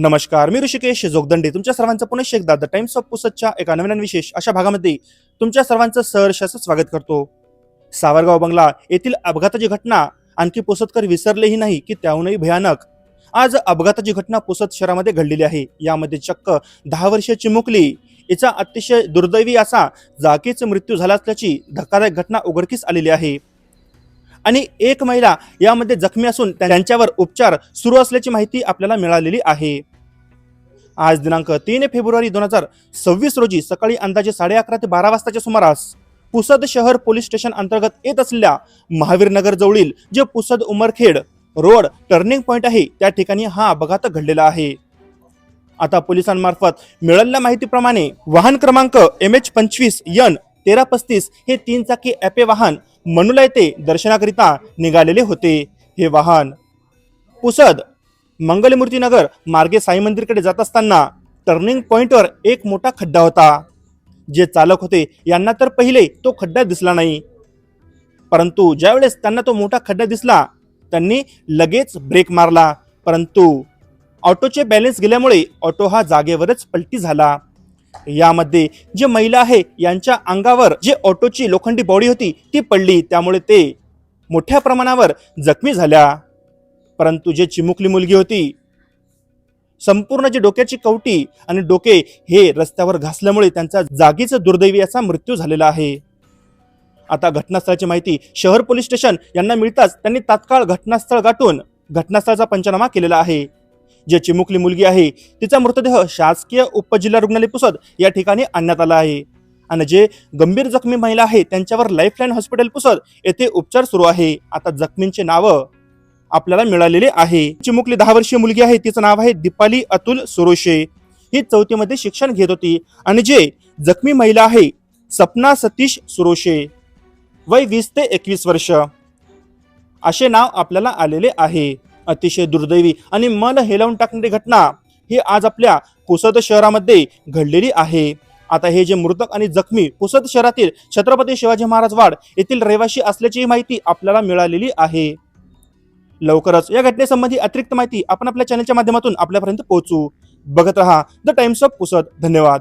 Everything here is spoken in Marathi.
नमस्कार मी ऋषिकेश जोगदंडे. तुमच्या सर्वांचं पुन्हा एकदा द टाइम्स ऑफ पुसतच्या एका नवीन विशेष अशा भागामध्ये तुमच्या सर्वांचं सहर्ष असं स्वागत करतो. सावरगाव बंगला येथील अपघाताची घटना आणखी पुसतकर विसरलेही नाही की त्याहूनही भयानक. आज अपघाताची घटना पुसत शहरामध्ये घडलेली आहे. यामध्ये चक्क दहा वर्षे चिमुकली हिचा अतिशय दुर्दैवी असा जागीच मृत्यू झाला असल्याची धक्कादायक घटना उघडकीस आलेली आहे. आणि एक महिला यामध्ये जखमी असून त्यांच्यावर उपचार सुरू असल्याची माहिती आपल्याला मिळालेली आहे. आज दिनांक तीन फेब्रुवारी दोन हजार सव्वीस रोजी सकाळी अंदाजे साडे अकरा ते बारा वाजताच्या सुमारास पुसद शहर पोलीस स्टेशन अंतर्गत येत असलेल्या महावीरनगर जवळील जे Pusad Umarkhed road turning point आहे त्या ठिकाणी हा अपघात घडलेला आहे. आता पोलिसांमार्फत मिळालेल्या माहितीप्रमाणे वाहन क्रमांक एम एच पंचवीस यन तेरा पस्तीस हे तीन चाकी ॲपे वाहन मनुला येथे दर्शनाकरिता निघालेले होते. हे वाहन पुसद मंगलमूर्तीनगर मार्गे साई मंदिरकडे जात असताना टर्निंग पॉईंटवर एक मोठा खड्डा होता. जे चालक होते यांना तर पहिले तो खड्डा दिसला नाही. परंतु ज्यावेळेस त्यांना तो मोठा खड्डा दिसला त्यांनी लगेच ब्रेक मारला. परंतु ऑटोचे बॅलेन्स गेल्यामुळे ऑटो हा जागेवरच पलटी झाला. यामध्ये जे महिला आहे यांच्या अंगावर जे ऑटोची लोखंडी बॉडी होती ती पडली. त्यामुळे ते मोठ्या प्रमाणावर जखमी झाल्या. परंतु जे चिमुकली मुलगी होती संपूर्ण जी डोक्याची कवटी आणि डोके हे रस्त्यावर घासल्यामुळे त्यांचा जागीच दुर्दैवी असा मृत्यू झालेला आहे. आता घटनास्थळाची माहिती शहर पोलीस स्टेशन यांना मिळताच त्यांनी तात्काळ घटनास्थळ गाठून घटनास्थळाचा पंचनामा केलेला आहे. जे चिमुकली मुलगी आहे तिचा मृतदेह शासकीय उपजिल्हा रुग्णालय पुसद या ठिकाणी आणण्यात आला आहे. आणि जे गंभीर जखमी महिला आहे त्यांच्यावर लाईफलाईन हॉस्पिटल पुसद येथे उपचार सुरू आहे. आता जखमींचे नावं आपल्याला मिळालेले आहे. चिमुकली दहा वर्षीय मुलगी आहे तिचं नाव आहे दीपाली अतुल सुरोशे. ही चौथीमध्ये शिक्षण घेत होती. आणि जे जखमी महिला आहे सपना सतीश सुरोशे. वय वीस ते एकवीस वर्ष. असे नाव आपल्याला आलेले आहे. अतिशय दुर्दैवी आणि मन हेलावून टाकणारी घटना ही आज आपल्या पुसद शहरामध्ये घडलेली आहे. आता हे जे मृतक आणि जखमी पुसद शहरातील छत्रपती शिवाजी महाराज वाड येथील रहिवाशी असल्याची माहिती आपल्याला मिळालेली आहे. लवकरच या घटनेसंबंधी अतिरिक्त माहिती आपण आपल्या चॅनलच्या माध्यमातून आपल्यापर्यंत पोहोचू. बघत रहा द टाइम्स ऑफ पुसद धन्यवाद.